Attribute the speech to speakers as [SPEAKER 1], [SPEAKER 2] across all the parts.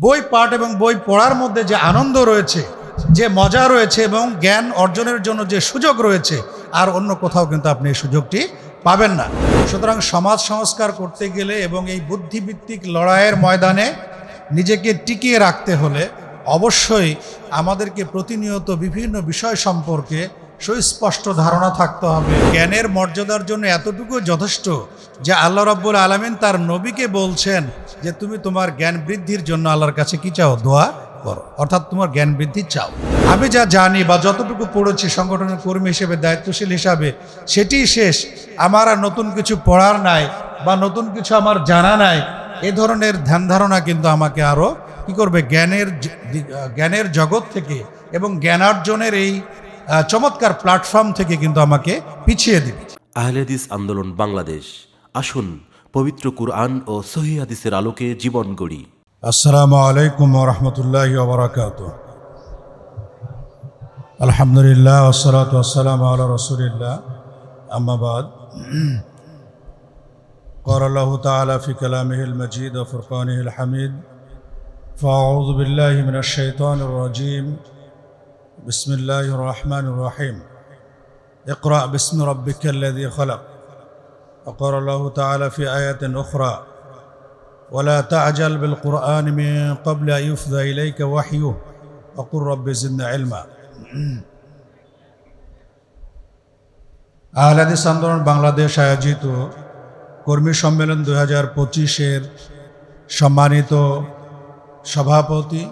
[SPEAKER 1] বই পাঠ এবং বই পড়ার মধ্যে যে আনন্দ রয়েছে, যে মজা রয়েছে এবং জ্ঞান অর্জনের জন্য যে সুযোগ রয়েছে, আর অন্য কোথাও কিন্তু আপনি এই সুযোগটি পাবেন না। সুতরাং সমাজ সংস্কার করতে গেলে এবং এই বুদ্ধিভিত্তিক লড়াইয়ের ময়দানে নিজেকে টিকিয়ে রাখতে হলে অবশ্যই আমাদেরকে প্রতিনিয়ত বিভিন্ন বিষয় সম্পর্কে সুস্পষ্ট ধারণা থাকতে হবে। জ্ঞানের মর্যাদার জন্য এতটুকু যথেষ্ট যে আল্লাহ রব্বুল আলমিন তার নবীকে বলছেন যে, তুমি তোমার জ্ঞান বৃদ্ধির জন্য আল্লাহর কাছে কি চাও? দোয়া করো। অর্থাৎ তোমার জ্ঞান বৃদ্ধি চাও। আমি যা জানি বা যতটুকু পড়েছি, সংগঠনের কর্মী হিসেবে, দায়িত্বশীল হিসাবে সেটিই শেষ। আমার আর নতুন কিছু পড়ার নাই বা নতুন কিছু আমার জানা নাই। এ ধরনের ধ্যান ধারণা কিন্তু আমাকে আরও কি করবে? জ্ঞানের জ্ঞানের জগৎ থেকে এবং জ্ঞানার্জনের এই চমৎকার প্ল্যাটফর্ম থেকে কিন্তু আমাকে পিছিয়ে দিবে
[SPEAKER 2] আহলেদিস আন্দোলন বাংলাদেশ আসুন পবিত্র কুরআন ও সহি হাদিসের আলোকে জীবন গড়ি
[SPEAKER 1] আসসালামু আলাইকুম রহমতুল্লাহ ওবরাকাত আলহামদুলিল্লাহ ওসলাত আসসালাম আল্লাহ রসুলিল্লাহ আম্মাবাদ قال الله تعالى في كلامه المجيد وفرقانه الحميد فأعوذ بالله من الشيطان الرجيم بسم الله الرحمن الرحيم اقرأ باسم ربك الذي خلق وقال الله تعالى في آية أخرى ولا تعجل بالقرآن من قبل أن يفضى إليك وحيه وقل رب زدنا علما আহলাদিস আন্দোলন বাংলাদেশ আয়োজিত কর্মী সম্মেলন দুই হাজার পঁচিশের সম্মানিত সভাপতি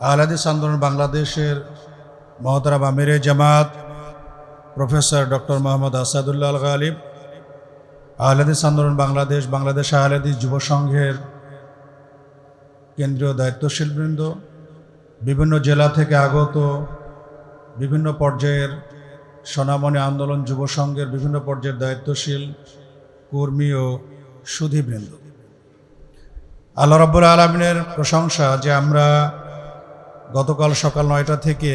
[SPEAKER 1] আহলাদিস আন্দোলন বাংলাদেশের মহতারাম আমিরে জামাত, প্রফেসর ডক্টর মোহাম্মদ আসাদুল্লাহ আল গালিব আহলাদিস আন্দোলন বাংলাদেশ বাংলাদেশ আহলাদিস যুব সংঘের কেন্দ্রীয় দায়িত্বশীলবৃন্দ, বিভিন্ন জেলা থেকে আগত বিভিন্ন পর্যায়ের সোনামণি আন্দোলন যুব সংঘের বিভিন্ন পর্যায়ের দায়িত্বশীল কর্মী ও সুধীবৃন্দ। আল্লাহ রব্বুল আলমিনের প্রশংসা যে আমরা গতকাল সকাল নয়টা থেকে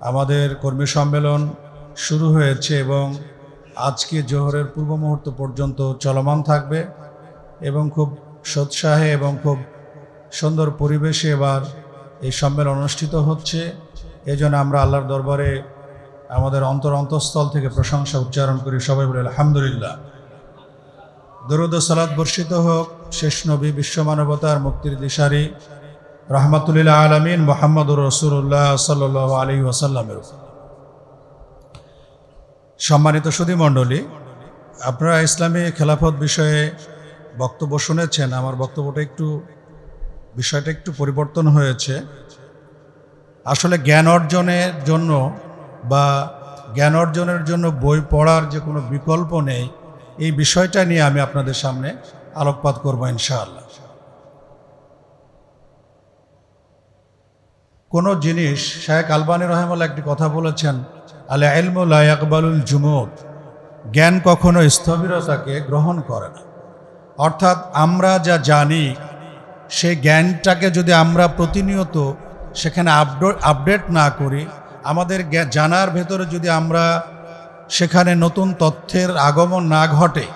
[SPEAKER 1] আমাদের কর্মী সম্মেলন শুরু হয়েছে এবং আজকে জোহরের পূর্ব মুহূর্ত পর্যন্ত চলমান থাকবে এবং খুব সোৎসাহে এবং খুব সুন্দর পরিবেশে এবার এই সম্মেলন অনুষ্ঠিত হচ্ছে। এই জন্য আমরা আল্লাহর দরবারে আমাদের অন্তর অন্তঃস্থল থেকে প্রশংসা উচ্চারণ করি। সবাই বলে, আলহামদুলিল্লাহ। দরুদ সালাদ বর্ষিত হোক, শেষ নবী বিশ্ব মানবতার মুক্তির দিশারি রহমতুল্লাহ আলমিন মোহাম্মদুর রসুল্লাহ সাল আলী ওয়াসাল্লামের। সম্মানিত সুধী মণ্ডলী আপনারা ইসলামী খেলাফত বিষয়ে বক্তব্য শুনেছেন, আমার বক্তব্যটা একটু, বিষয়টা একটু পরিবর্তন হয়েছে আসলে জ্ঞান অর্জনের জন্য বা জ্ঞান অর্জনের জন্য বই পড়ার যে কোনো বিকল্প নেই, এই বিষয়টা নিয়ে আমি আপনাদের সামনে আলোকপাত করব ইনশাআল্লাহ কোনো জিনিস শায়েক আলবানী রহমাল্লাহ একটি কথা বলেছেন, আলে এলমুল আকবালুল জুমুদ জ্ঞান কখনো স্থবিরতাকে গ্রহণ করে না। অর্থাৎ আমরা যা জানি, সেই জ্ঞানটাকে যদি আমরা প্রতিনিয়ত সেখানে আপডেট আপডেট না করি, আমাদের জানার ভেতরে যদি আমরা সেখানে নতুন তথ্যের আগমন না ঘটে,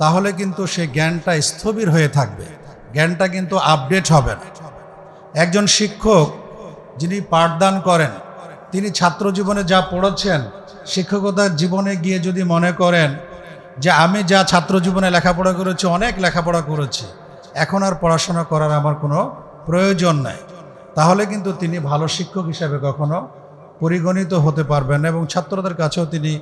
[SPEAKER 1] তাহলে কিন্তু সে জ্ঞানটা স্থবির হয়ে থাকবে। জ্ঞানটা কিন্তু আপডেট হবে না। একজন শিক্ষক যিনি পাঠদান করেন, তিনি ছাত্র জীবনে যা পড়েছেন শিক্ষকতার জীবনে গিয়ে যদি মনে করেন যে আমি যা ছাত্র জীবনে লেখাপড়া করেছি, অনেক লেখাপড়া করেছি, এখন আর পড়াশোনা করার আমার কোনো প্রয়োজন নাই। তাহলে কিন্তু তিনি ভালো শিক্ষক হিসাবে কখনো পরিগণিত হতে পারবেন এবং ছাত্রদের কাছেও তিনি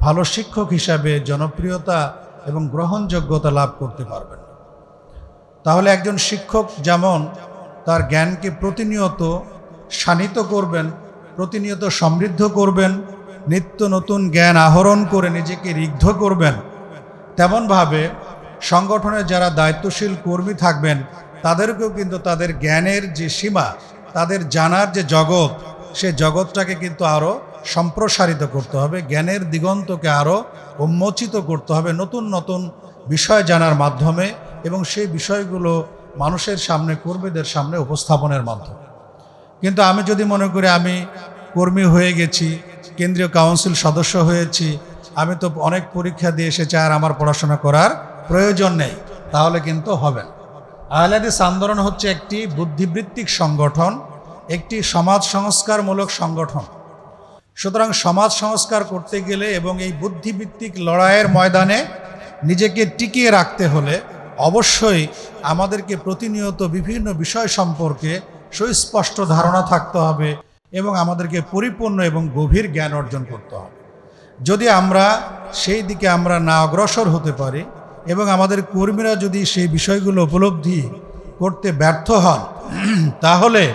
[SPEAKER 1] ভালো শিক্ষক হিসাবে জনপ্রিয়তা এবং গ্রহণযোগ্যতা লাভ করতে পারবেন। তাহলে একজন শিক্ষক যেমন তার জ্ঞানকে প্রতিনিয়ত শানিত করবেন, প্রতিনিয়ত সমৃদ্ধ করবেন, নিত্য নতুন জ্ঞান আহরণ করে নিজেকে ঋগ্ধ করবেন। তেমনভাবে সংগঠনের যারা দায়িত্বশীল কর্মী থাকবেন, তাদেরকেও কিন্তু তাদের জ্ঞানের যে সীমা, তাদের জানার যে জগৎ, সে জগৎটাকে কিন্তু আরও সম্প্রসারিত করতে হবে, জ্ঞানের দিগন্তকে আরও উন্মোচিত করতে হবে, নতুন নতুন বিষয় জানার মাধ্যমে এবং সেই বিষয়গুলো মানুষের সামনে, কর্মীদের সামনে উপস্থাপনের মাধ্যমে। কিন্তু আমি যদি মনে করি আমি কর্মী হয়ে গেছি, কেন্দ্রীয় কাউন্সিল সদস্য হয়েছি, আমি তো অনেক পরীক্ষা দিয়ে এসেছি আর আমার পড়াশোনা করার প্রয়োজন নেই, তাহলে কিন্তু হবে না। আহলাদিস আন্দোলন হচ্ছে একটি বুদ্ধিবৃত্তিক সংগঠন, একটি সমাজ সংস্কারমূলক সংগঠন। সুতরাং সমাজ সংস্কার করতে গেলে এবং এই বুদ্ধিভিত্তিক লড়াইয়ের ময়দানে নিজেকে টিকিয়ে রাখতে হলে অবশ্যই আমাদেরকে প্রতিনিয়ত বিভিন্ন বিষয় সম্পর্কে সুস্পষ্ট ধারণা থাকতে হবে এবং আমাদেরকে পরিপূর্ণ এবং গভীর জ্ঞান অর্জন করতে হবে। যদি আমরা সেই দিকে আমরা না অগ্রসর হতে পারি এবং আমাদের কর্মীরা যদি সেই বিষয়গুলো উপলব্ধি করতে ব্যর্থ হন, তাহলে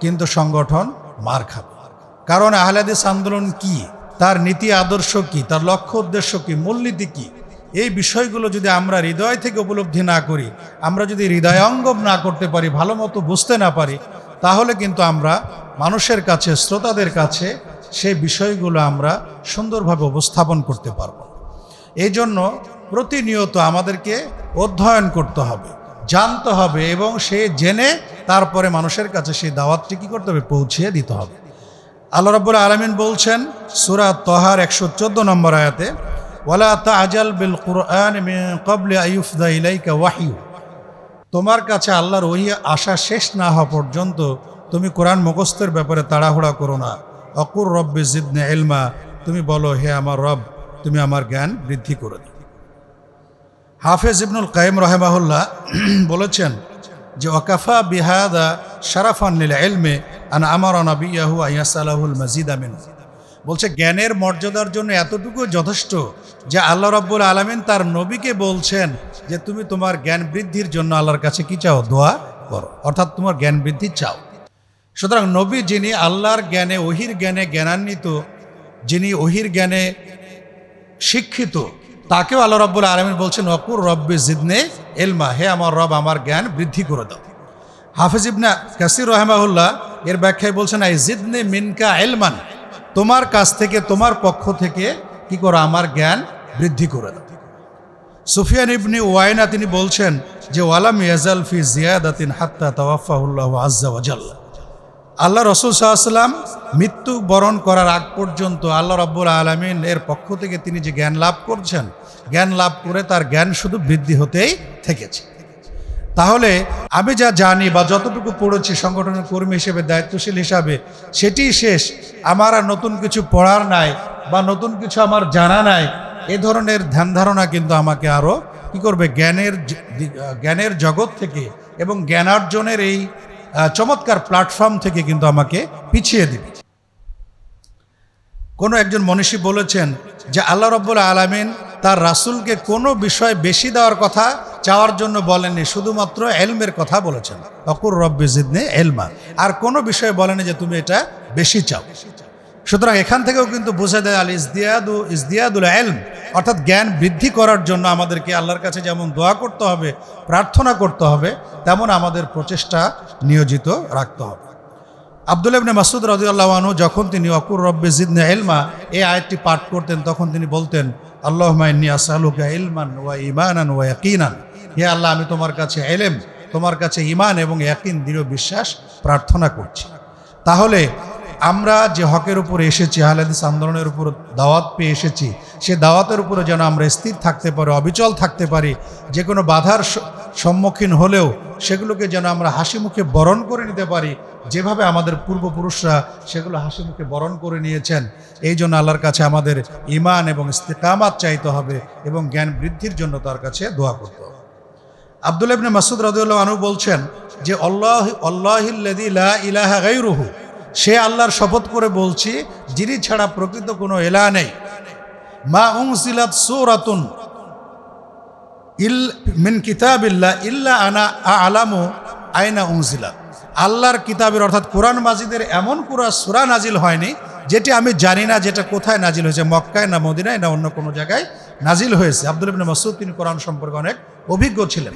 [SPEAKER 1] কিন্তু সংগঠন মার খাবে। কারণ আহলাদিস আন্দোলন কি? তার নীতি, আদর্শ কি? তার লক্ষ্য, উদ্দেশ্য কি? মূলনীতি কি? এই বিষয়গুলো যদি আমরা হৃদয় থেকে উপলব্ধি না করি, আমরা যদি হৃদয়ঙ্গম না করতে পারি, ভালো মতো বুঝতে না পারি, তাহলে কিন্তু আমরা মানুষের কাছে, শ্রোতাদের কাছে সেই বিষয়গুলো আমরা সুন্দরভাবে উপস্থাপন করতে পারব। এই জন্য প্রতিনিয়ত আমাদেরকে অধ্যয়ন করতে হবে, জানতে হবে এবং সে জেনে তারপরে মানুষের কাছে সেই দাওয়াতটি কী করতে হবে? পৌঁছিয়ে দিতে হবে। আল্লাহ রাব্বুল আলমিন বলছেন, সুরা তহার একশো চোদ্দ নম্বর আয়াতে ওয়ালা তাজাল বিল কুরআন ক্বাবলি আইয়ুফদা ইলাইকা ওয়াহিউ তোমার কাছে আল্লাহর ওই আশা শেষ না হওয়া পর্যন্ত তুমি কোরআন মুখস্থের ব্যাপারে তাড়াহুড়া করো না। অকুর রব্বে জিদনে এলমা তুমি বলো, হে আমার রব, তুমি আমার জ্ঞান বৃদ্ধি করে দিও। হাফেজ ইবনুল কাইম রহেমাহুল্লাহ বলেছেন যে, ওয়াকাফা বিহাদা শারাফান লীল এলমে আন আমার নবিয়াহু আয়াসালাহুল মজিদ আমিন বলছে, জ্ঞানের মর্যাদার জন্য এতটুকু যথেষ্ট যে আল্লাহ রব্বুল আলমিন তার নবীকে বলছেন যে, তুমি তোমার জ্ঞান বৃদ্ধির জন্য আল্লাহর কাছে কি চাও? দোয়া করো। অর্থাৎ তোমার জ্ঞান বৃদ্ধি চাও। সুতরাং নবী যিনি আল্লাহর জ্ঞানে, ওহির জ্ঞানে জ্ঞানান্বিত, যিনি ওহির জ্ঞানে শিক্ষিত, তাকেও আল্লাহ রব্বুল আলমিন বলছেন অকুর রব্বে জিদনে এলমা হে আমার রব, আমার জ্ঞান বৃদ্ধি করে দাও। হাফিজ ইবনা কাসির রহমাউল্লাহ এর ব্যাখ্যায় বলছেন, আই জিদনে মিনকা এলমান তোমার কাছ থেকে, তোমার পক্ষ থেকে কি করো? আমার জ্ঞান বৃদ্ধি করে দাও। সুফিয়ান ইবনি ওয়াইনা তিনি বলছেন যে, ওয়ালাম ইয়াজাল ফি জিয়াদাতিন হাত্তা তাওয়াফাহুল্লাহ আজ্জা ওয়াজাল্লা আল্লাহ রসুল সাল্লাম মৃত্যু বরণ করার আগ পর্যন্ত আল্লাহ রব্বুল আলমিন এর পক্ষ থেকে তিনি যে জ্ঞান লাভ করছেন, জ্ঞান লাভ করে তার জ্ঞান শুধু বৃদ্ধি হতেই থেকেছে। তাহলে আমি যা জানি বা যতটুকু পড়েছি সংগঠনের কর্মী হিসেবে, দায়িত্বশীল হিসাবে সেটি শেষ। আমার আর নতুন কিছু পড়ার নাই বা নতুন কিছু আমার জানা নাই, এ ধরনের ধ্যান ধারণা কিন্তু আমাকে আরও কি করবে? জ্ঞানের জ্ঞানের জগৎ থেকে এবং জ্ঞানার্জনের এই চমৎকার প্ল্যাটফর্ম থেকে কিন্তু আমাকে পিছিয়ে দিবে। কোনো একজন মনীষী বলেছেন যে, আল্লাহ রব্বুল আলমিন তার রাসূলকে কোনো বিষয় বেশি দেওয়ার কথা চাওয়ার জন্য বলেননি, শুধুমাত্র এলমের কথা বলেছেন। অকুর রব্বে জিদনে এলমা। আর কোনো বিষয়ে বলেনি যে তুমি এটা বেশি চাও। সুতরাং এখান থেকেও কিন্তু বোঝা দেয় আল ইসদিয়াদু ইসদিয়াদুল এলম, অর্থাৎ জ্ঞান বৃদ্ধি করার জন্য আমাদেরকে আল্লাহর কাছে যেমন দোয়া করতে হবে, প্রার্থনা করতে হবে, তেমন আমাদের প্রচেষ্টা নিয়োজিত রাখতে হবে। আব্দুল ইবনে মাসুদ রাদিয়াল্লাহু আনহু যখন তিনি অকুর রব্বে জিদনে এলমা এই আয়াতটি পাঠ করতেন, তখন তিনি বলতেন আল্লাহ আসালুকা ইলমান ওয়া ইমানান ওয়া ইয়াকিনান। হে আল্লাহ, আমি তোমার কাছে এলেম তোমার কাছে ইমান এবং ইয়াকিন, দৃঢ় বিশ্বাস প্রার্থনা করছি। তাহলে আমরা যে হকের উপরে এসেছি, আহলাদিস আন্দোলনের উপর দাওয়াত পেয়ে এসেছি, সে দাওয়াতের উপরে যেন আমরা স্থির থাকতে পারি, অবিচল থাকতে পারি, যে কোনো বাধার সম্মুখীন হলেও সেগুলোকে যেন আমরা হাসি মুখে বরণ করে নিতে পারি যেভাবে আমাদের পূর্বপুরুষরা সেগুলো হাসি মুখে বরণ করে নিয়েছেন, এই জন্য আল্লাহর কাছে আমাদের ইমান এবং ইস্তেকামাত চাইতে হবে এবং জ্ঞান বৃদ্ধির জন্য তার কাছে দোয়া করতে হবে। আব্দুল ইবনে মাসুদ রাদিউল্লাহ আনহু বলছেন যে, আল্লাহ আল্লাহিল্লাযী লা ইলাহা গায়রুহু। সে আল্লাহর শপথ করে বলছি, যিনি ছাড়া প্রকৃত কোনো এলা নেই। মা উনসিলাত সূরাতুন ইল মিন কিতাবিল্লাহ ইল্লা আনা আলামু আয়না উনসিলাত। আল্লাহর কিতাবের, অর্থাৎ কোরআন মাজিদের এমন কোরআ সুরা নাজিল হয়নি, যেটি আমি জানি না যেটা কোথায় নাজিল হয়েছে, মক্কায় না মদিনায় না অন্য কোনো জায়গায় নাজিল হয়েছে। আব্দুল ইবনে মাসুদ তিনি কোরআন সম্পর্কে অনেক অভিজ্ঞ ছিলেন।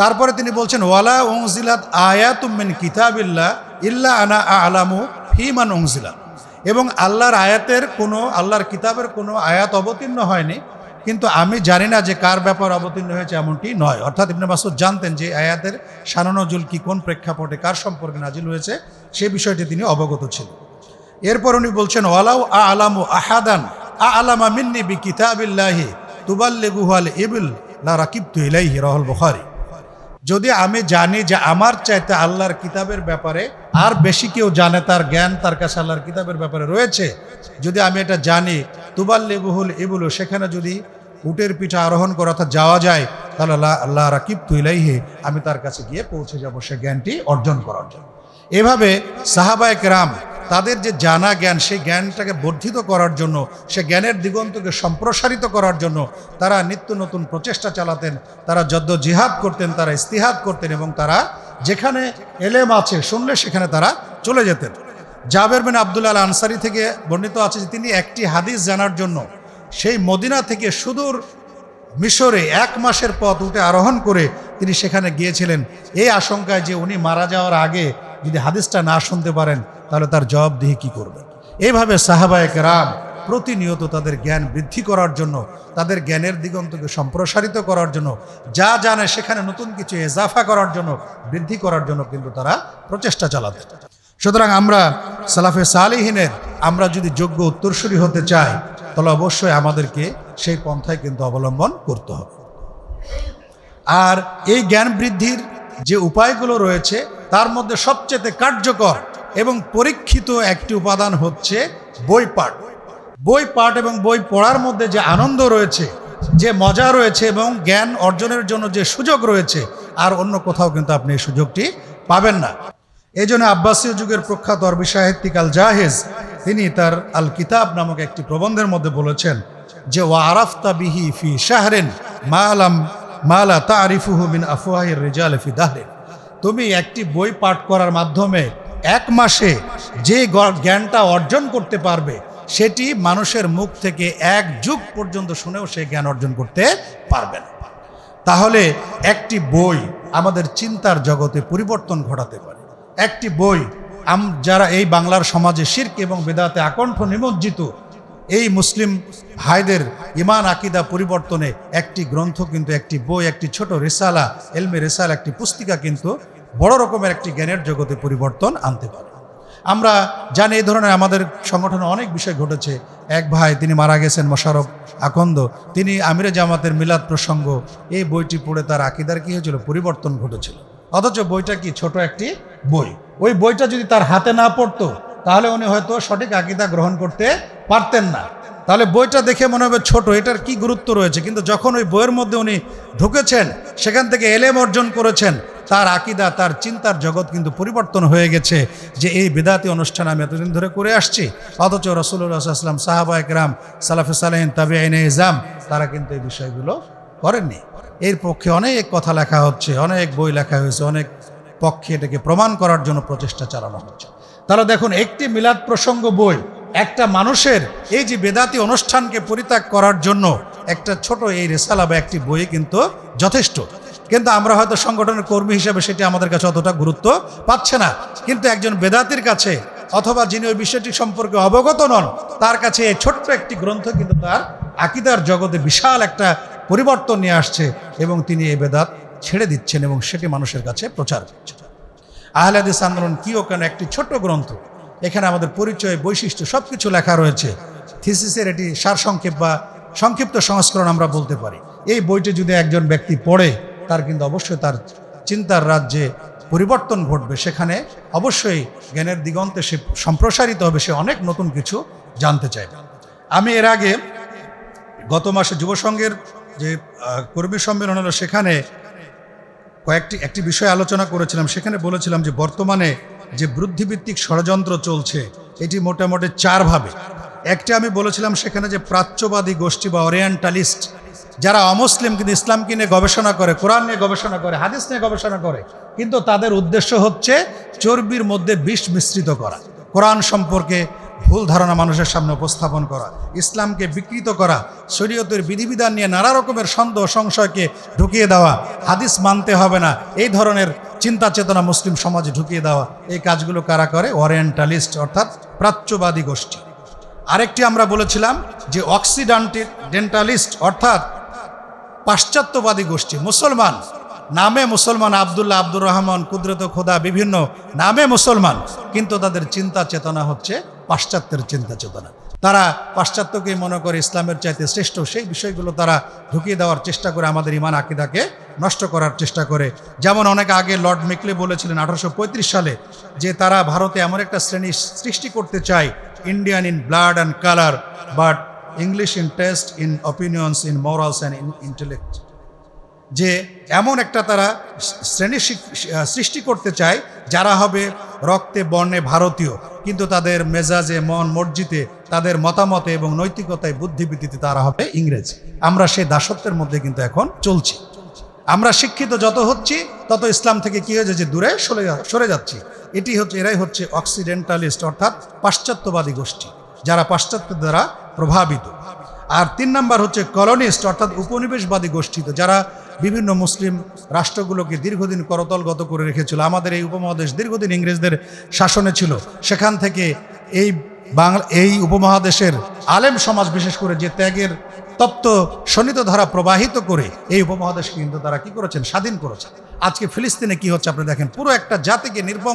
[SPEAKER 1] তারপরে তিনি বলছেন, ওয়ালা ওংজিলাত আয়াতুম মিন কিতাবিল্লাহ ইল্লা আনা আলামু ফিমান উংজিলাত এবং আল্লাহর আয়াতের কোনো, আল্লাহর কিতাবের কোনো আয়াত অবতীর্ণ হয়নি কিন্তু আমি জানি না যে কার ব্যাপার অবতীর্ণ হয়েছে এমনটি নয়। অর্থাৎ ইবনে মাসুদ জানতেন যে আয়াতের সানানজুল কি কোন প্রেক্ষাপটে কার সম্পর্কে নাজিল হয়েছে, সে বিষয়টি তিনি অবগত ছিলেন। এরপর উনি বলছেন, ওয়ালাউ আ আলামু আহাদান আ আলামা মিন্নি বি কিতাবিল্লাহি তুবাল্লিগুহাল ইবিল লা রাকিবতু ইলাইহি রাহুল বুখারী। যদি আমি জানি যে আমার চাইতে আল্লাহর কিতাবের ব্যাপারে আর বেশি কেউ জানে তার জ্ঞান, তার কাছে আল্লাহর কিতাবের ব্যাপারে রয়েছে, যদি আমি এটা জানি তুবাল্লিবুহুল ইবুলু সেখানে যদি উটের পিঠা আরোহণ করে অর্থাৎ যাওয়া যায়, তাহলে আল্লাহ আল্লাহ রাকিব তুইলাইহে আমি তার কাছে গিয়ে পৌঁছে যাব সে জ্ঞানটি অর্জন করার জন্য। এভাবে সাহাবায়ক রাম তাদের যে জানা জ্ঞান, সেই জ্ঞানটাকে বর্ধিত করার জন্য, সে জ্ঞানের দিগন্তকে সম্প্রসারিত করার জন্য তারা নিত্য নতুন প্রচেষ্টা চালাতেন, তারা যদ্দ জিহাদ করতেন, তারা ইস্তিহাদ করতেন এবং তারা যেখানে এলেম আছে, শুনলে সেখানে তারা চলে যেতেন। জাবের বিন আবদুল্লাহ আনসারি থেকে বর্ণিত আছে যে তিনি একটি হাদিস জানার জন্য সেই মদিনা থেকে সুদূর মিশরে এক মাসের পথ উঠে আরোহণ করে তিনি সেখানে গিয়েছিলেন। এই আশঙ্কায় যে উনি মারা যাওয়ার আগে যদি হাদিসটা না শুনতে পারেন, তাহলে তার জবাবদিহি কী করবে এইভাবে সাহাবায়ক রাম প্রতিনিয়ত তাদের জ্ঞান বৃদ্ধি করার জন্য, তাদের জ্ঞানের দিগন্তকে সম্প্রসারিত করার জন্য, যা জানে সেখানে নতুন কিছু এজাফা করার জন্য, বৃদ্ধি করার জন্য কিন্তু তারা প্রচেষ্টা চালাতেন। সুতরাং আমরা সালাফে সালিহিনের আমরা যদি যোগ্য উত্তরসূরি হতে চাই তাহলে অবশ্যই আমাদেরকে সেই পন্থায় কিন্তু অবলম্বন করতে হবে। আর এই জ্ঞান বৃদ্ধির যে উপায়গুলো রয়েছে, তার মধ্যে সবচেয়ে কার্যকর এবং পরীক্ষিত একটি উপাদান হচ্ছে বই পাঠ। বই পাঠ এবং বই পড়ার মধ্যে যে আনন্দ রয়েছে, যে মজা রয়েছে এবং জ্ঞান অর্জনের জন্য যে সুযোগ রয়েছে, আর অন্য কোথাও কিন্তু আপনি এই সুযোগটি পাবেন না। এই জন্য আব্বাসীয় যুগের প্রখ্যাত অরবি সাহিত্যিক আল জাহেজ তিনি তার আল কিতাব নামক একটি প্রবন্ধের মধ্যে বলেছেন যে, ওয়া আরাফতা বিহি ফি শাহরেন মালাম মালা তারিফুহু মিন আফওয়াহির রিজাল ফি দাহরিন তুমি একটি বই পাঠ করার মাধ্যমে এক মাসে যে জ্ঞানটা অর্জন করতে পারবে, সেটি মানুষের মুখ থেকে এক যুগ পর্যন্ত শুনেও সে জ্ঞান অর্জন করতে পারবে না। তাহলে একটি বই আমাদের চিন্তার জগতে পরিবর্তন ঘটাতে পারে। একটি বই আম যারা এই বাংলার সমাজে শির্ক এবং বেদাতে আকণ্ঠ নিমজ্জিত, এই মুসলিম ভাইদের ইমান, আকিদা পরিবর্তনে একটি গ্রন্থ কিন্তু, একটি বই, একটি ছোট রেসালা, এলমে রেসালা, একটি পুস্তিকা কিন্তু বড় রকমের একটি জ্ঞানের জগতে পরিবর্তন আনতে পারে। আমরা জানি এই ধরনের আমাদের সংগঠনে অনেক বিষয় ঘটেছে। এক ভাই, তিনি মারা গেছেন মোশারফ আকন্দ। তিনি আমিরে জামাতের মিলাদ প্রসঙ্গ, এই বইটি পড়ে তার আকিদার কি হয়েছিল? পরিবর্তন ঘটেছিল। অথচ বইটা কি? ছোট একটি বই। ওই বইটা যদি তার হাতে না পড়তো, তাহলে উনি হয়তো সঠিক আকিদা গ্রহণ করতে পারতেন না। তাহলে বইটা দেখে মনে হবে ছোট, এটার কি গুরুত্ব রয়েছে? কিন্তু যখন ওই বইয়ের মধ্যে উনি ঢুকেছেন, সেখান থেকে এলেম অর্জন করেছেন, তার আকিদা, তার চিন্তার জগৎ কিন্তু পরিবর্তন হয়ে গেছে যে এই বেদাতি অনুষ্ঠান আমি এতদিন ধরে করে আসছি। অথচ রসুল্লাহাম সাহাবা একরাম, সালাফে সালাহিন তাবি আইনে ইজাম তারা কিন্তু এই বিষয়গুলো করেননি। এর পক্ষে অনেক কথা লেখা হচ্ছে, অনেক বই লেখা হয়েছে, অনেক পক্ষে এটাকে প্রমাণ করার জন্য প্রচেষ্টা চালানো হচ্ছে। তাহলে দেখুন, একটি মিলাদ প্রসঙ্গ বই, একটা মানুষের এই যে বেদাতি অনুষ্ঠানকে পরিত্যাগ করার জন্য একটা ছোট এই রেসালা বা একটি বই কিন্তু যথেষ্ট। কিন্তু আমরা হয়তো সংগঠনের কর্মী হিসেবে সেটি আমাদের কাছে অতটা গুরুত্ব পাচ্ছে না। কিন্তু একজন বেদাতির কাছে অথবা যিনি ওই বিষয়টি সম্পর্কে অবগত নন, তার কাছে এই ছোট্ট একটি গ্রন্থ কিন্তু তার আকিদার জগতে বিশাল একটা পরিবর্তন নিয়ে আসছে এবং তিনি এই বেদাত ছেড়ে দিচ্ছেন এবং সেটি মানুষের কাছে প্রচার করছেন আহলাদিস আন্দোলন কি ও কেন একটি ছোট্ট গ্রন্থ? এখানে আমাদের পরিচয়, বৈশিষ্ট্য সব কিছু লেখা রয়েছে। থিসিসের এটি সারসংক্ষেপ বা সংক্ষিপ্ত সংস্করণ আমরা বলতে পারি। এই বইটি যদি একজন ব্যক্তি পড়ে, তার কিন্তু অবশ্যই তার চিন্তার রাজ্যে পরিবর্তন ঘটবে। সেখানে অবশ্যই জ্ঞানের দিগন্তে সে সম্প্রসারিত হবে, সে অনেক নতুন কিছু জানতে চাইবে। আমি এর আগে গত মাসে যুবসংঘের যে কর্মী সম্মেলন হলো, সেখানে কয়েকটি, একটি বিষয় আলোচনা করেছিলাম, সেখানে বলেছিলাম যে বর্তমানে যে বৃদ্ধিভিত্তিক ষড়যন্ত্র চলছে, এটি মোটামুটি চারভাবে। একটা আমি বলেছিলাম সেখানে যে প্রাচ্যবাদী গোষ্ঠী বা ওরিয়েন্টালিস্ট, যারা অমুসলিম কিন্তু ইসলামকে নিয়ে গবেষণা করে, কোরআন নিয়ে গবেষণা করে, হাদিস নিয়ে গবেষণা করে, কিন্তু তাদের উদ্দেশ্য হচ্ছে চর্বির মধ্যে বিষ মিশ্রিত করা। কোরআন সম্পর্কে ভুল ধারণা মানুষের সামনে উপস্থাপন করা, ইসলামকে বিকৃত করা, শরীয়তের বিধিবিধান নিয়ে নানা রকমের সন্দেহ সংশয়কে ঢুকিয়ে দেওয়া, হাদিস মানতে হবে না, এই ধরনের চিন্তা চেতনা মুসলিম সমাজে ঢুকিয়ে দেওয়া, এই কাজগুলো কারা করে? ওরিয়েন্টালিস্ট অর্থাৎ প্রাচ্যবাদী গোষ্ঠী। আরেকটি আমরা বলেছিলাম যে অক্সিডান্টি ডেন্টালিস্ট অর্থাৎ পাশ্চাত্যবাদী গোষ্ঠী, মুসলমান। নামে মুসলমান আবদুল্লাহ আব্দুর রহমান, কুদরত খোদা বিভিন্ন নামে মুসলমান, কিন্তু তাদের চিন্তা চেতনা হচ্ছে পাশ্চাত্যের চিন্তা চেতনা। তারা পাশ্চাত্যকে মনে করে ইসলামের চাইতে শ্রেষ্ঠ, সেই বিষয়গুলো তারা ঢুকিয়ে দেওয়ার চেষ্টা করে আমাদের ইমান আকিদাকে নষ্ট করার চেষ্টা করে। যেমন অনেক আগে লর্ড মেকলে বলেছিলেন আঠারোশো পঁয়ত্রিশ সালে যে তারা ভারতে এমন একটা শ্রেণি সৃষ্টি করতে চায় Indian in blood and colour but English in taste in opinions in morals and in intellect যে এমন একটা তারা শ্রেণি সৃষ্টি করতে চায়, যারা হবে রক্তে বর্ণে ভারতীয়। কিন্তু তাদের মেজাজে, মন মসজিদে তাদের মতামতে এবং নৈতিকতায় বুদ্ধিবৃত্তিতে তারা হবে ইংরেজ। আমরা সেই দাসত্বের মধ্যে কিন্তু এখন চলছি। আমরা শিক্ষিত যত হচ্ছি, তত ইসলাম থেকে কি হয়েছে যে দূরে সরে সরে যাচ্ছি। এটি হচ্ছে, এরাই হচ্ছে অক্সিডেন্টালিস্ট অর্থাৎ পাশ্চাত্যবাদী গোষ্ঠী, যারা পাশ্চাত্যের দ্বারা প্রভাবিত। আর তিন নাম্বার হচ্ছে কলোনিস্ট অর্থাৎ উপনিবেশবাদী গোষ্ঠী যারা বিভিন্ন মুসলিম রাষ্ট্রগুলোকে দীর্ঘদিন করতলগত করে রেখেছিল। আমাদের এই উপমহাদেশ দীর্ঘদিন ইংরেজদের শাসনে ছিল। সেখান থেকে এই বাংলা, এই উপমহাদেশের আলেম সমাজ, বিশেষ করে যে ত্যাগের তপ্ত শোণিত ধারা প্রবাহিত করে এই উপমহাদেশকে কিন্তু তারা কি করেছেন? স্বাধীন করেছেন। আজকে ফিলিস্তিনে কি হচ্ছে আপনি দেখেন? পুরো একটা জাতিকে নির্বং,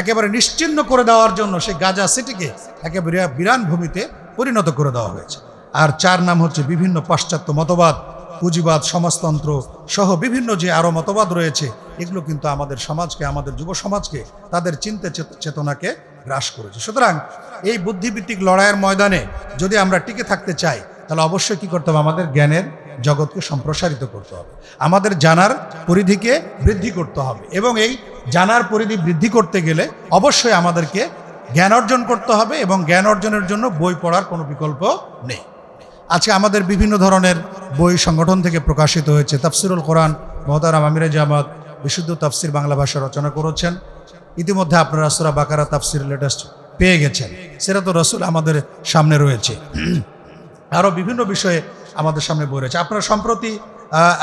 [SPEAKER 1] একেবারে নিশ্চিহ্ন করে দেওয়ার জন্য সেই গাজা সিটিকে একেবারে বিরান ভূমিতে পরিণত করে দেওয়া হয়েছে। আর চার নাম হচ্ছে বিভিন্ন পাশ্চাত্য মতবাদ পুঁজিবাদ, সমাজতন্ত্র সহ বিভিন্ন যে আরও মতবাদ রয়েছে, এগুলো কিন্তু আমাদের সমাজকে, আমাদের যুব সমাজকে, তাদের চিন্তা চেত- চেতনাকে গ্রাস করেছে। সুতরাং এই বুদ্ধিভিত্তিক লড়াইয়ের ময়দানে যদি আমরা টিকে থাকতে চাই, তাহলে অবশ্যই কী করতে হবে? আমাদের জ্ঞানের জগৎকে সম্প্রসারিত করতে হবে। আমাদের জানার পরিধিকে বৃদ্ধি করতে হবে এবং এই জানার পরিধি বৃদ্ধি করতে গেলে অবশ্যই আমাদেরকে জ্ঞান অর্জন করতে হবে এবং জ্ঞান অর্জনের জন্য বই পড়ার কোনো বিকল্প নেই। আজকে আমাদের বিভিন্ন ধরনের বই সংগঠন থেকে প্রকাশিত হয়েছে। তাফসিরুল কোরআন, মহতারাম আমিরে জামাত, বিশুদ্ধ তাফসির বাংলা ভাষা রচনা করেছেন। ইতিমধ্যে আপনারা সুরা বাকারা তাফসির লেটেস্ট পেয়ে গেছেন। সেটা তো রসুল আমাদের সামনে রয়েছে। আরও বিভিন্ন বিষয়ে আমাদের সামনে বই রয়েছে। আপনারা সম্প্রতি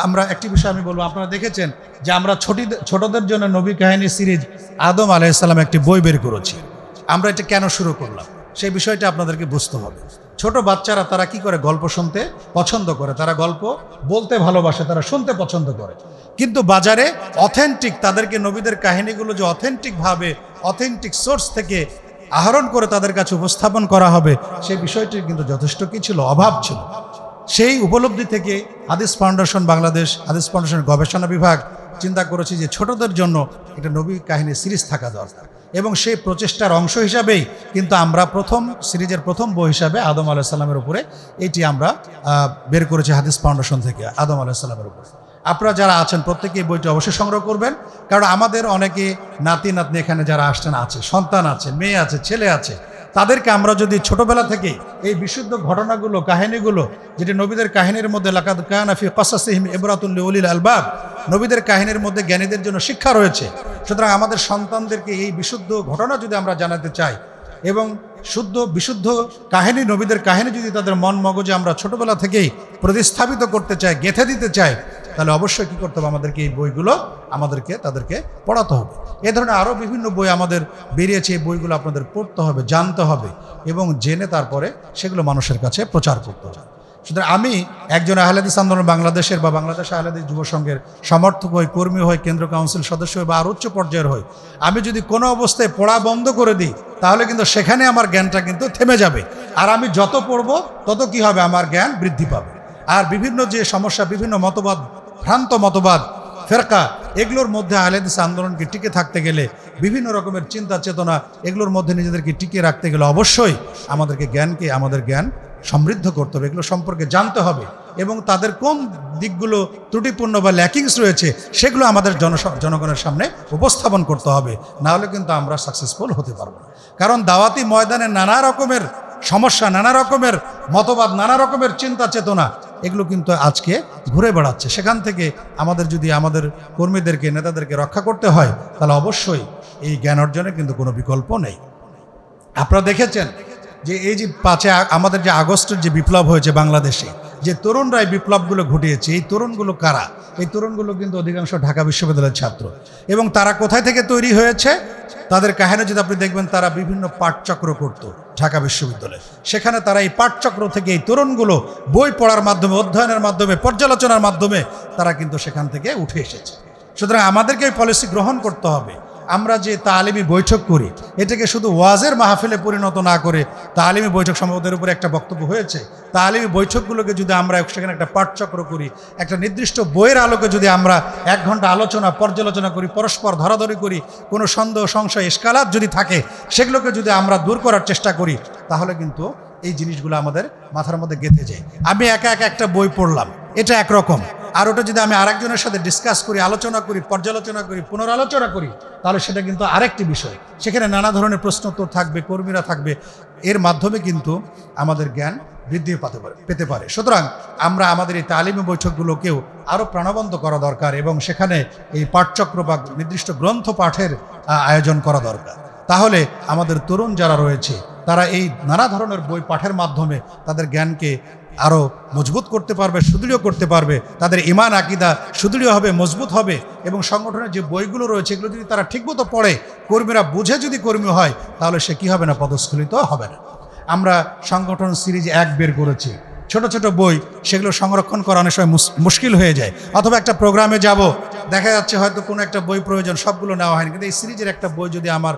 [SPEAKER 1] আমরা একটি বিষয় আমি বলব, আপনারা দেখেছেন যে আমরা ছোটি, ছোটদের জন্য নবী কাহিনী সিরিজ আদম আলাইসাল্লাম একটি বই বের করেছি। আমরা এটা কেন শুরু করলাম? সেই বিষয়টা আপনাদেরকে বুঝতে হবে। ছোট বাচ্চারা তারা কি করে গল্প শুনতে পছন্দ করে? তারা গল্প বলতে ভালোবাসে, তারা শুনতে পছন্দ করে। কিন্তু বাজারে অথেন্টিক তাদেরকে নবীদের কাহিনীগুলো যে অথেন্টিকভাবে অথেন্টিক সোর্স থেকে আহরণ করে তাদের কাছে উপস্থাপন করা হবে, সেই বিষয়টির কিন্তু যথেষ্ট কি ছিল অভাব ছিল। সেই উপলব্ধি থেকে হাদিস ফাউন্ডেশন বাংলাদেশ, হাদিস ফাউন্ডেশন গবেষণা বিভাগ চিন্তা করেছি যে ছোটদের জন্য একটা নবী কাহিনী সিরিজ থাকা দরকার। এবং সেই প্রচেষ্টার অংশ হিসাবেই কিন্তু আমরা প্রথম সিরিজের প্রথম বই হিসাবে আদম আলাহিসাল্লামের উপরে এটি আমরা বের করেছি হাদিস ফাউন্ডেশন থেকে, আদম আলাহিসাল্লামের উপরে। আপনারা যারা আছেন, প্রত্যেকেই বইটি অবশ্যই সংগ্রহ করবেন, কারণ আমাদের অনেকে নাতি নাতনি এখানে যারা আসছেন, আছে, সন্তান আছে, মেয়ে আছে, ছেলে আছে তাদেরকে আমরা যদি ছোটবেলা থেকে এই বিশুদ্ধ ঘটনাগুলো, কাহিনীগুলো, যেটি নবীদের কাহিনীর মধ্যে, লাকাদ কানাফি কসাসিহিম ইবরাতুল্লি উলিল আলবাব, নবীদের কাহিনীর মধ্যে জ্ঞানীদের জন্য শিক্ষা রয়েছে। সুতরাং আমাদের সন্তানদেরকে এই বিশুদ্ধ ঘটনা যদি আমরা জানাতে চাই, এবং শুদ্ধ, বিশুদ্ধ কাহিনী, নবীদের কাহিনী যদি তাদের মন মগজে আমরা ছোটবেলা থেকেই প্রতিস্থাপিত করতে চাই, গেঁথে দিতে চাই তাহলে অবশ্যই কী করতে হবে? আমাদেরকে এই বইগুলো আমাদেরকে তাদেরকে পড়াতে হবে। এ ধরনের আরও বিভিন্ন বই আমাদের বেরিয়েছে, এই বইগুলো আপনাদের পড়তে হবে, জানতে হবে এবং জেনে তারপরে সেগুলো মানুষের কাছে প্রচার করতে হবে। সুতরাং আমি একজন আহলাদিস আন্দোলন, বাংলাদেশের বা বাংলাদেশ আহলাদিস যুব সংঘের সমর্থক হই, কর্মী হই, কেন্দ্র কাউন্সিল সদস্য হই বা আর উচ্চ পর্যায়ের হই, আমি যদি কোনো অবস্থায় পড়া বন্ধ করে দিই, তাহলে কিন্তু সেখানে আমার জ্ঞানটা কিন্তু থেমে যাবে। আর আমি যত পড়ব, তত কি হবে? আমার জ্ঞান বৃদ্ধি পাবে। আর বিভিন্ন যে সমস্যা, বিভিন্ন মতবাদ ভ্রান্ত মতবাদ, ফেরকা, এগুলোর মধ্যে আহলেদিস আন্দোলনকে টিকে থাকতে গেলে বিভিন্ন রকমের চিন্তা, চেতনা, এগুলোর মধ্যে নিজেদেরকে টিকে রাখতে গেলে অবশ্যই আমাদেরকে জ্ঞানকে, আমাদের জ্ঞান সমৃদ্ধ করতে হবে, এগুলো সম্পর্কে জানতে হবে এবং তাদের কোন দিকগুলো ত্রুটিপূর্ণ বা ল্যাকিংস রয়েছে সেগুলো আমাদের জন, জনগণের সামনে উপস্থাপন করতে হবে। নাহলে কিন্তু আমরা সাকসেসফুল হতে পারব কারণ দাওয়াতি ময়দানে নানা রকমের সমস্যা, নানা রকমের মতবাদ, নানা রকমের চিন্তা, চেতনা, এগুলো কিন্তু আজকে ঘুরে বেড়াচ্ছে। সেখান থেকে আমাদের যদি আমাদের কর্মীদেরকে, নেতাদেরকে রক্ষা করতে হয়, তাহলে অবশ্যই এই জ্ঞান অর্জনের কিন্তু কোনো বিকল্প নেই। আপনারা দেখেছেন যে এই যে পাঁচে আমাদের যে আগস্টের যে বিপ্লব হয়েছে বাংলাদেশে, যে তরুণরা এই বিপ্লবগুলো ঘটিয়েছে, এই তরুণগুলো কারা? এই তরুণগুলো কিন্তু অধিকাংশ ঢাকা বিশ্ববিদ্যালয়ের ছাত্র। এবং তারা কোথায় থেকে তৈরি হয়েছে? তাদের কাহিনী যদি আপনি দেখবেন, তারা বিভিন্ন পাঠচক্র করত ঢাকা বিশ্ববিদ্যালয়ে। সেখানে তারা এই পাঠচক্র থেকে এই তরুণগুলো বই পড়ার মাধ্যমে, অধ্যয়নের মাধ্যমে, পর্যালোচনার মাধ্যমে তারা কিন্তু সেখান থেকে উঠে এসেছে। সুতরাং আমাদেরকে এই পলিসি গ্রহণ করতে হবে। আমরা যে তালিমি বৈঠক করি, এটাকে শুধু ওয়াজের মাহফিলে পরিণত না করে তালিমি বৈঠক সম্ভবতের উপরে একটা বক্তব্য হয়েছে। তালিমি বৈঠকগুলোকে যদি আমরা সেখানে একটা পাঠচক্র করি, একটা নির্দিষ্ট বইয়ের আলোকে যদি আমরা এক ঘণ্টা আলোচনা, পর্যালোচনা করি, পরস্পর ধরাধরি করি, কোনো সন্দেহ, সংশয় এসকালাত যদি থাকে, সেগুলোকে যদি আমরা দূর করার চেষ্টা করি, তাহলে কিন্তু এই জিনিসগুলো আমাদের মাথার মধ্যে গেঁথে যায়। আমি একা একা একটা বই পড়লাম, এটা একরকম। আর ওটা যদি আমি আরেকজনের সাথে ডিসকাস করি, আলোচনা করি, পর্যালোচনা করি, পুনরালোচনা করি, তাহলে সেটা কিন্তু আরেকটি বিষয়। সেখানে নানা ধরনের প্রশ্নোত্তর থাকবে, কর্মীরা থাকবে। এর মাধ্যমে কিন্তু আমাদের জ্ঞান বৃদ্ধি পেতে পারে পেতে পারে। সুতরাং আমরা আমাদের এই তালিমি বৈঠকগুলোকেও আরও প্রাণবন্ত করা দরকার এবং সেখানে এই পাঠচক্র বা নির্দিষ্ট গ্রন্থ পাঠের আয়োজন করা দরকার। তাহলে আমাদের তরুণ যারা রয়েছে, তারা এই নানা ধরনের বই পাঠের মাধ্যমে তাদের জ্ঞানকে আরও মজবুত করতে পারবে, সুদৃঢ় করতে পারবে, তাদের ইমান, আকিদা সুদৃঢ় হবে, মজবুত হবে এবং সংগঠনের যে বইগুলো রয়েছে, এগুলো যদি তারা ঠিকমতো পড়ে, কর্মীরা বুঝে যদি কর্মী হয়, তাহলে সে কী হবে না? পদস্খলিত হবে না। আমরা সংগঠন সিরিজ এক বের করেছি। ছোট ছোট বই সেগুলো সংরক্ষণ করা অনেক সময় মুশকিল হয়ে যায়। অথবা একটা প্রোগ্রামে যাব, দেখা যাচ্ছে হয়তো কোনো একটা বই প্রয়োজন, সবগুলো নেওয়া হয়নি। কিন্তু এই সিরিজের একটা বই যদি আমার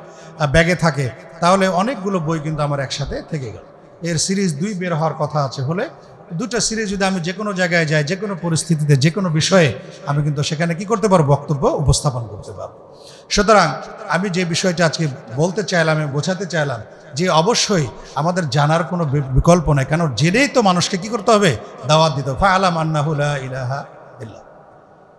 [SPEAKER 1] ব্যাগে থাকে, তাহলে অনেকগুলো বই কিন্তু আমার একসাথে থেকে গেল। এর সিরিজ দুই বের হওয়ার কথা আছে হলে দুটো সিরিজ যদি আমি যে কোনো জায়গায় যাই যে কোনো পরিস্থিতিতে যে কোনো বিষয়ে আমি কিন্তু সেখানে কি করতে পারব? বক্তব্য উপস্থাপন করতে পারব। সুতরাং আমি যে বিষয়টা আজকে বলতে চাইলাম এবং বোঝাতে চাইলাম যে অবশ্যই আমাদের জানার কোনো বিকল্প নাই কেন জেনেই তো মানুষকে কি করতে হবে? দাওয়াত দিতে হবে। ফাআলাম আন্নাহুলা ইলাহা ইল্লা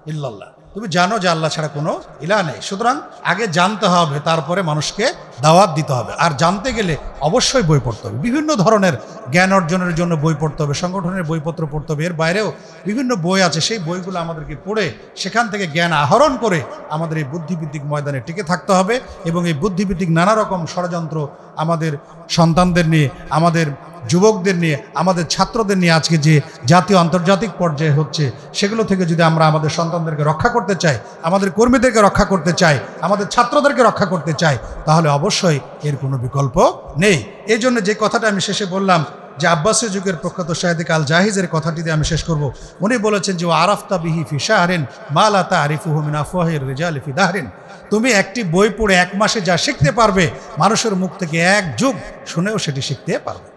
[SPEAKER 1] ইল্লাল্লাহ। তুমি জানো যে আল্লাহ ছাড়া কোনো ইলা নেই। সুতরাং আগে জানতে হবে, তারপরে মানুষকে দাওয়াত দিতে হবে। আর জানতে গেলে অবশ্যই বই পড়তে হবে। বিভিন্ন ধরনের জ্ঞান অর্জনের জন্য বই পড়তে হবে, সংগঠনের বইপত্র পড়তে হবে। এর বাইরেও বিভিন্ন বই আছে, সেই বইগুলো আমাদেরকে পড়ে সেখান থেকে জ্ঞান আহরণ করে আমাদের এই বুদ্ধিভিত্তিক ময়দানে টিকে থাকতে হবে এবং এই বুদ্ধিভিত্তিক নানা রকম ষড়যন্ত্র আমাদের সন্তানদের নিয়ে, আমাদের যুবকদের নিয়ে, আমাদের ছাত্রদের নিয়ে আজকে যে জাতীয় আন্তর্জাতিক পর্যায়ে হচ্ছে, সেগুলো থেকে যদি আমরা আমাদের সন্তানদেরকে রক্ষা করতে চাই, আমাদের কর্মীদেরকে রক্ষা করতে চাই, আমাদের ছাত্রদেরকে রক্ষা করতে চাই, তাহলে অবশ্যই এর কোনো বিকল্প নেই। এই জন্য যে কথাটা আমি শেষে বললাম, যে আব্বাসের যুগের প্রখ্যাত শাহেদিক আল জাহিজের কথাটি দিয়ে আমি শেষ করব, উনি বলেছেন যে, ও আরাফতা বিহি ফি শাহরেন মালাতা আরিফুহ মিন আফওয়াহির রিজাল ফি দাহরিন। তুমি একটি বই পড়ে এক মাসে যা শিখতে পারবে, মানুষের মুখ থেকে এক যুগ শুনেও সেটি শিখতে পারবে।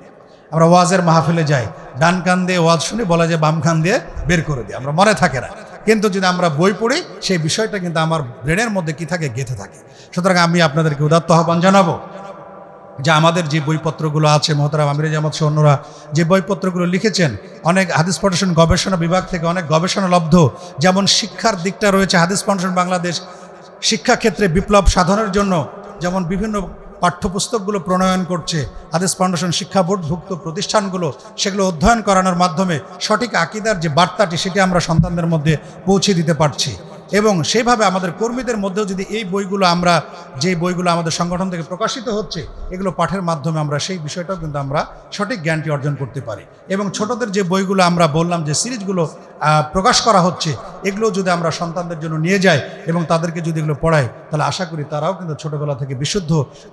[SPEAKER 1] আমরা ওয়াজের মাহফিলে যাই, ডান কান দিয়ে ওয়াজ শুনি, বলা যায় বাম কান দিয়ে বের করে দিই, আমরা মনে থাকে না। কিন্তু যদি আমরা বই পড়ি, সেই বিষয়টা কিন্তু আমার ব্রেনের মধ্যে কি থাকে, গেঁথে থাকে। সুতরাং আমি আপনাদেরকে উদাত্ত আহ্বান জানাব যে আমাদের যে বইপত্রগুলো আছে, মহতারাম আমির জামাত অন্যরা যে বইপত্রগুলো লিখেছেন, অনেক হাদিস ফাউন্ডেশন গবেষণা বিভাগ থেকে অনেক গবেষণা লব্ধ, যেমন শিক্ষার দিকটা রয়েছে হাদিস ফাউন্ডেশন বাংলাদেশ শিক্ষাক্ষেত্রে বিপ্লব সাধনের জন্য, যেমন বিভিন্ন পাঠ্যপুস্তকগুলো প্রণয়ন করছে। আদেশ ফাউন্ডেশন শিক্ষা বোর্ডভুক্ত প্রতিষ্ঠানগুলো সেগুলো অধ্যয়ন করানোর মাধ্যমে সঠিক আকিদার যে বার্তাটি সেটি আমরা সন্তানদের মধ্যে পৌঁছে দিতে পারছি। এবং সেইভাবে আমাদের কর্মীদের মধ্যেও যদি এই বইগুলো আমরা, যে বইগুলো আমাদের সংগঠন থেকে প্রকাশিত হচ্ছে, এগুলো পাঠের মাধ্যমে আমরা সেই বিষয়টাও কিন্তু আমরা সঠিক জ্ঞানটি অর্জন করতে পারি। এবং ছোটদের যে বইগুলো আমরা বললাম, যে সিরিজগুলো প্রকাশ করা হচ্ছে এগুলো যদি আমরা সন্তানদের জন্য নিয়ে যাই এবং তাদেরকে যদি এগুলো পড়াই, তাহলে আশা করি তারাও কিন্তু ছোটবেলা থেকে বিশুদ্ধ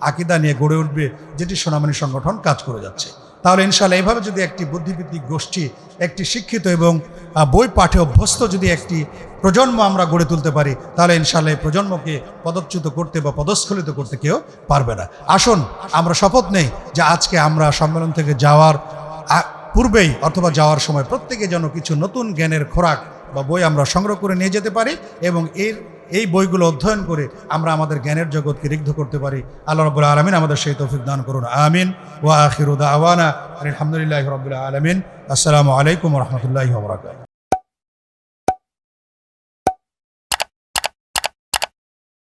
[SPEAKER 1] আকিদা নিয়ে গড়ে উঠবে, যেটি সোনামণি সংগঠন কাজ করে যাচ্ছে। তাহলে ইনশাল্লাহ এইভাবে যদি একটি বুদ্ধিবৃত্তিক গোষ্ঠী, একটি শিক্ষিত এবং বই পাঠে অভ্যস্ত যদি একটি প্রজন্ম আমরা গড়ে তুলতে পারি, তাহলে ইনশাল্লাহ এই প্রজন্মকে পদচ্যুত করতে বা পদস্খলিত করতে কেউ পারবে না। আসুন, আমরা শপথ নেই যে আজকে আমরা সম্মেলন থেকে যাওয়ার পূর্বেই অথবা যাওয়ার সময় প্রত্যেকে যেন কিছু নতুন জ্ঞানের খোরাক বা বই আমরা সংগ্রহ করে নিয়ে যেতে পারি এবং এর এই বইগুলো অধ্যয়ন করে আমরা আমাদের জ্ঞানের জগৎকে রিগ্ধ করতে পারি। আল্লাহ রবুল্লা আলমিন আমাদের সেই তৌফিক দান করুন। আমিন। ওয়া উদ্দা আওয়ানা আলহামদুলিল্লাহ রবুল্লা আলমিন। আসসালামু আলাইকুম রহমতুল্লাহ